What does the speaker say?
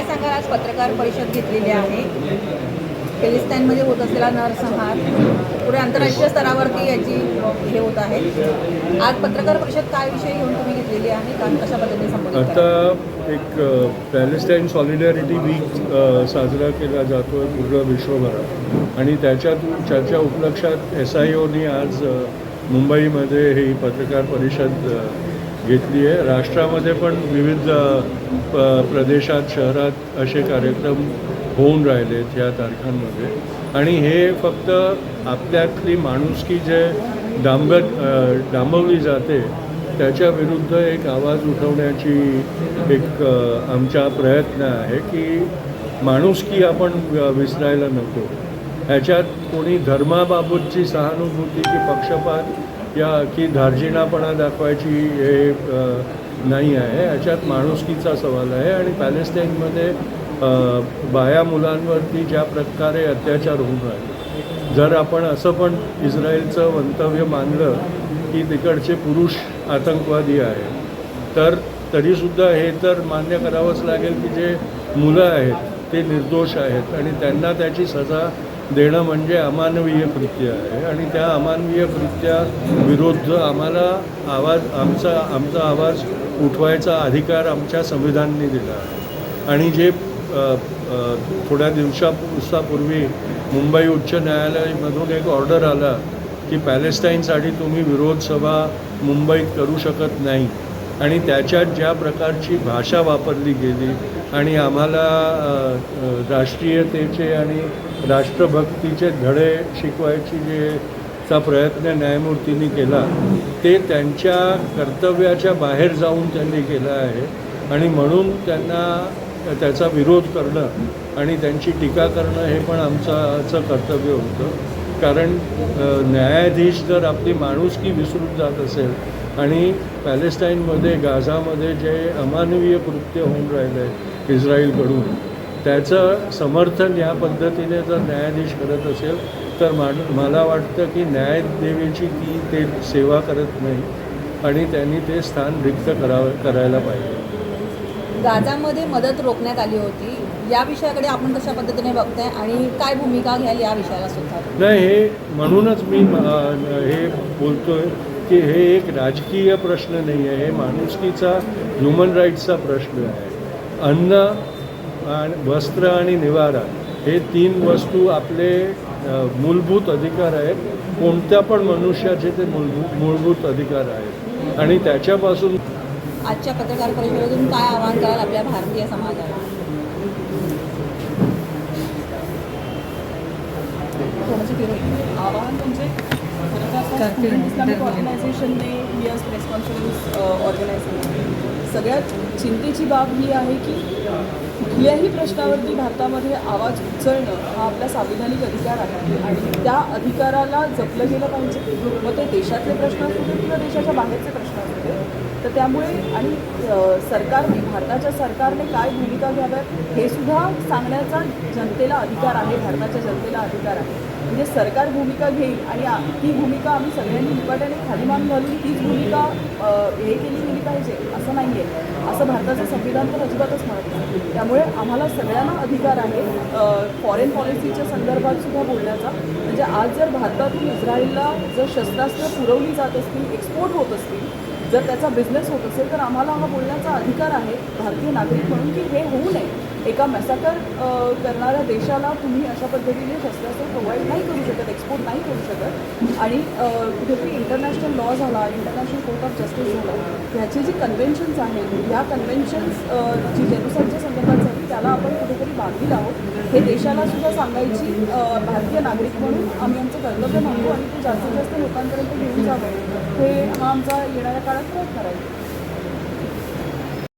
काय सांगाल? आज पत्रकार परिषद घेतलेली आहे. फिलिस्तानमध्ये होत असलेला नरसंहार पुढे आंतरराष्ट्रीय स्तरावरती याची हे होत आहे. आज पत्रकार परिषद काय विषय घेऊन तुम्ही घेतलेली आहे? कारण कशा पद्धतीने संबोधित आता एक पॅलेस्टाईन सॉलिडॅरिटी वीक साजरा केला जातो आहे पूर्ण विश्वभरात. आणि त्याच्यात त्याच्या उपलक्षात एस आय ओनी आज मुंबईमध्ये ही पत्रकार परिषद घेतली आहे. राष्ट्रामध्ये पण विविध प- प्रदेशात शहरात असे कार्यक्रम होऊन राहिलेत या तारखांमध्ये. आणि हे फक्त आपल्यातली माणुसकी जे डांब डांबवली जाते त्याच्या विरुद्ध एक आवाज उठवण्याची एक आमचा प्रयत्न आहे की माणुसकी आपण विसरायला नको. ह्याच्यात कोणी धर्माबाबतची सहानुभूती की पक्षपात या की धार्जिणापणा दाखवायची हे नाही आहे. याच्यात माणुसकीचा सवाल आहे आणि पॅलेस्टाईनमध्ये बाया मुलांवरती ज्या प्रकारे अत्याचार होऊन राहिले. जर आपण असं पण इस्रायलचं मंतव्य मानलं की तिकडचे पुरुष आतंकवादी आहेत तर तरीसुद्धा हे तर मान्य करावंच लागेल की जे मुलं आहेत ते निर्दोष आहेत आणि त्यांना त्याची सजा देणं म्हणजे अमानवीय कृत्य आहे आणि त्या अमानवीय कृत्या विरुद्ध आम्हाला आवाज आमचा आमचा आवाज उठवायचा अधिकार आमच्या संविधानने दिला आहे. आणि जे थोड्या दिवसापूर्वी मुंबई उच्च न्यायालयामधून एक ऑर्डर आला की पॅलेस्टाईनसाठी तुम्ही विरोध सभा मुंबईत करू शकत नाही. आणि त्याच्यात ज्या प्रकारची भाषा वापरली गेली आणि आम्हाला राष्ट्रीयतेचे आणि राष्ट्रभक्तीचे धडे शिकवायची जे चा प्रयत्न न्यायमूर्तींनी केला ते त्यांच्या कर्तव्याच्या बाहेर जाऊन त्यांनी केला आहे. आणि म्हणून त्यांना त्याचा विरोध करणं आणि त्यांची टीका करणं हे पण आमचं कर्तव्य होतं. कारण न्यायाधीश जर आपली माणुसकी विसरून जात असेल आणि पॅलेस्टाईनमध्ये गाझामध्ये जे अमानवीय कृत्य होऊन राहिलं आहे इस्रायलकडून त्याचं समर्थन या पद्धतीने जर न्यायाधीश करत असेल तर मा मला वाटतं की न्यायदेवीची ती ते सेवा करत नाही आणि त्यांनी ते स्थान रिक्त करावं करायला पाहिजे. गाझामध्ये मदत रोखण्यात आली होती. या विषयाकडे आपण कशा पद्धतीने बघताय आणि काय भूमिका घ्याल या विषयाला सुद्धा? नाही हे म्हणूनच मी हे बोलतोय की हे एक राजकीय प्रश्न नाही आहे हे माणुसकीचा ह्युमन राईट्सचा प्रश्न आहे. अन्न आणि वस्त्र आणि निवारा हे तीन वस्तू आपले मूलभूत अधिकार आहेत. कोणत्या पण मनुष्याचे ते मूलभूत मूलभूत अधिकार आहेत. आणि त्याच्यापासून आजच्या पत्रकार परिषदेतून काय आवाहन कराल आपल्या भारतीय समाजाला. आवाहन म्हणजे खरं तर आता स्टुडंट इस्लामिक ऑर्गनायझेशनने ही आज प्रेस कॉन्फरन्स ऑर्गनाईज केली. सगळ्यात चिंतेची बाब ही आहे की कुठल्याही प्रश्नावरती भारतामध्ये आवाज उचलणं हा आपला संविधानिक अधिकार आहे. आणि त्या अधिकाराला जपलं गेलं पाहिजे. मग ते देशातले प्रश्न असू दे किंवा देशाच्या बाहेरचे प्रश्न असू दे. तर त्यामुळे आणि सरकारने भारताच्या सरकारने काय भूमिका घ्याव्यात हे सुद्धा सांगण्याचा जनतेला अधिकार आहे भारताच्या जनतेला अधिकार आहे. म्हणजे सरकार भूमिका घेईल आणि ती भूमिका आम्ही सगळ्यांनी मुकाट्याने खाली मान घालून तीच भूमिका हे केली गेली पाहिजे असं नाही आहे असं भारताचं संविधान तर अजिबातच म्हणत नाही. त्यामुळे आम्हाला सगळ्यांना अधिकार आहे फॉरेन पॉलिसीच्या संदर्भात सुद्धा बोलण्याचा. म्हणजे आज जर भारतातून इस्रायलला जर शस्त्रास्त्र पुरवली जात असतील एक्सपोर्ट होत असतील जर त्याचा बिझनेस होत असेल तर आम्हाला हा बोलण्याचा अधिकार आहे भारतीय नागरिक म्हणून की हे होऊ नये. एका मॅसाकर करणाऱ्या देशाला तुम्ही अशा पद्धतीने शस्त्रास्त्र प्रोव्हाइड नाही करू शकत एक्सपोर्ट नाही करू शकत. आणि कुठेतरी इंटरनॅशनल लॉ झाला इंटरनॅशनल कोर्ट ऑफ जस्टिस झाला ह्याचे जे कन्व्हेन्शन्स आहेत ह्या कन्व्हेन्शन्स जी जेनुसाईडच्या संदर्भात झाली त्याला आपण कुठेतरी बांधील आहोत. हे देशाला सुद्धा सांगायची भारतीय नागरिक म्हणून आम्ही आमचं कर्तव्य मानतो आणि ते जास्तीत जास्त लोकांपर्यंत घेऊन जावं. हे हा आमचा येणाऱ्या काळात प्रयत्न राहील